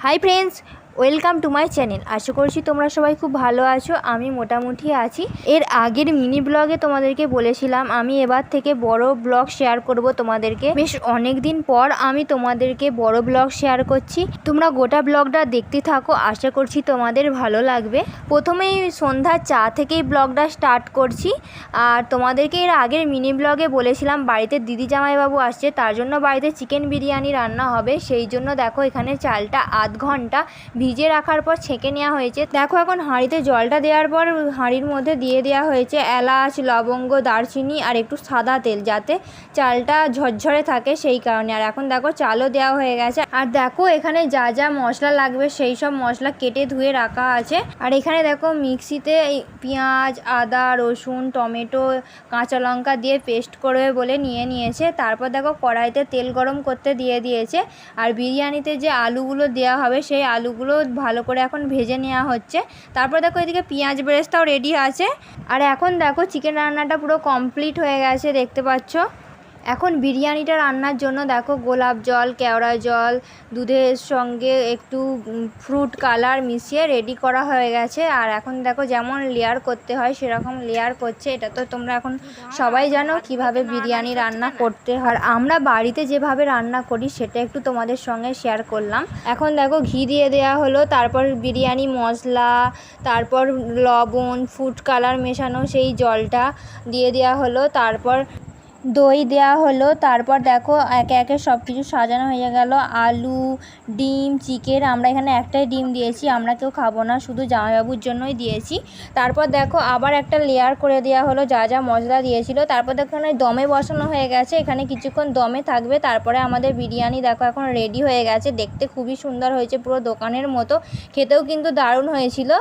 Hi friends welcome to my channel. আশা করছি তোমরা সবাই খুব ভালো আছো, আমি মোটামুটি আছি। এর আগের মিনি ব্লগে তোমাদেরকে বলেছিলাম, আমি এবার থেকে বড় ব্লগ শেয়ার করব তোমাদেরকে। বেশ অনেক দিন পর আমি তোমাদেরকে বড় ব্লগ শেয়ার করছি। তোমরা গোটা ব্লগটা দেখতে থাকো, আশা করছি তোমাদের ভালো লাগবে। প্রথমেই সন্ধ্যা চা থেকেই ব্লগটা স্টার্ট করছি। আর তোমাদেরকে এর আগের মিনি ব্লগে বলেছিলাম, বাড়িতে দিদি জামাইবাবু আসছে, তার জন্য বাড়িতে চিকেন বিরিয়ানি রান্না হবে। সেই জন্য দেখো এখানে চালটা আধ ঘণ্টা ভিজে রাখার পর ছেঁকে নেওয়া হয়েছে। দেখো এখন হাঁড়িতে জলটা দেওয়ার পর হাঁড়ির মধ্যে দিয়ে দেওয়া হয়েছে এলাচ, লবঙ্গ, দারচিনি আর একটু সাদা তেল যাতে চালটা ঝরঝরে থাকে সেই কারণে। আর এখন দেখো চালও দেওয়া হয়ে গেছে। আর দেখো এখানে যা যা মশলা লাগবে সেই সব মশলা কেটে ধুয়ে রাখা আছে। আর এখানে দেখো মিক্সিতে পেঁয়াজ, আদা, রসুন, টমেটো, কাঁচা লঙ্কা দিয়ে পেস্ট করবে বলে নিয়ে নিয়েছে। তারপর দেখো কড়াইতে তেল গরম করতে দিয়ে দিয়েছে। আর বিরিয়ানিতে যে আলুগুলো দেওয়া হবে সেই আলুগুলো ভালো করে এখন ভেজে নেওয়া হচ্ছে। তারপর দেখো এদিকে পেঁয়াজ বেরেস্তাও রেডি আছে। আর এখন দেখো চিকেন রান্নাটা পুরো কমপ্লিট হয়ে গেছে, দেখতে পাচ্ছ? এখন বিরিয়ানিটা রান্নার জন্য দেখো গোলাপ জল, কেওড়া জল, দুধের সঙ্গে একটু ফ্রুট কালার মিশিয়ে রেডি করা হয়ে গেছে। আর এখন দেখো যেমন লেয়ার করতে হয়, সেরকম লেয়ার করছে। এটা তো তোমরা এখন সবাই জানো কীভাবে বিরিয়ানি রান্না করতে হয়। আর আমরা বাড়িতে যেভাবে রান্না করি, সেটা একটু তোমাদের সঙ্গে শেয়ার করলাম। এখন দেখো ঘি দিয়ে দেওয়া হলো, তারপর বিরিয়ানি মশলা, তারপর লবণ ফুড কালার মেশানো সেই জলটা দিয়ে দেওয়া হলো। তারপর দই দেওয়া হলো, তারপর দেখো একে একে সব কিছু সাজানো হয়ে গেল, আলু, ডিম, চিকেন, আমরা এখানে একটাই ডিম দিয়েছি, আমরা কেউ খাব না, শুধু জামাইবাবুর জন্যই দিয়েছি। তারপর দেখো আবার একটা লেয়ার করে দেওয়া হলো, যা যা মশলা দিয়েছিল, তারপর দেখো এখানে দমে বসানো হয়ে গেছে, এখানে কিছুক্ষণ দমে থাকবে, তারপরে আমাদের বিরিয়ানি দেখো এখন রেডি হয়ে গেছে, দেখতে খুবই সুন্দর হয়েছে, পুরো দোকানের মতো, খেতেও কিন্তু দারুণ হয়েছিল।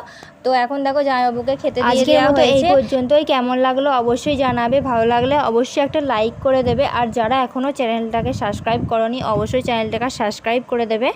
তো এখন দেখো জামাইবাবুকে খেতে দিয়ে দেওয়া হয়েছে এই পর্যন্তই। কেমন লাগল অবশ্যই জানাবে। ভালো লাগলে অবশ্যই একটা লাইক করে দেবে। আর যারা এখনও চ্যানেলটাকে সাবস্ক্রাইব করনি অবশ্যই চ্যানেলটাকে সাবস্ক্রাইব করে দেবে।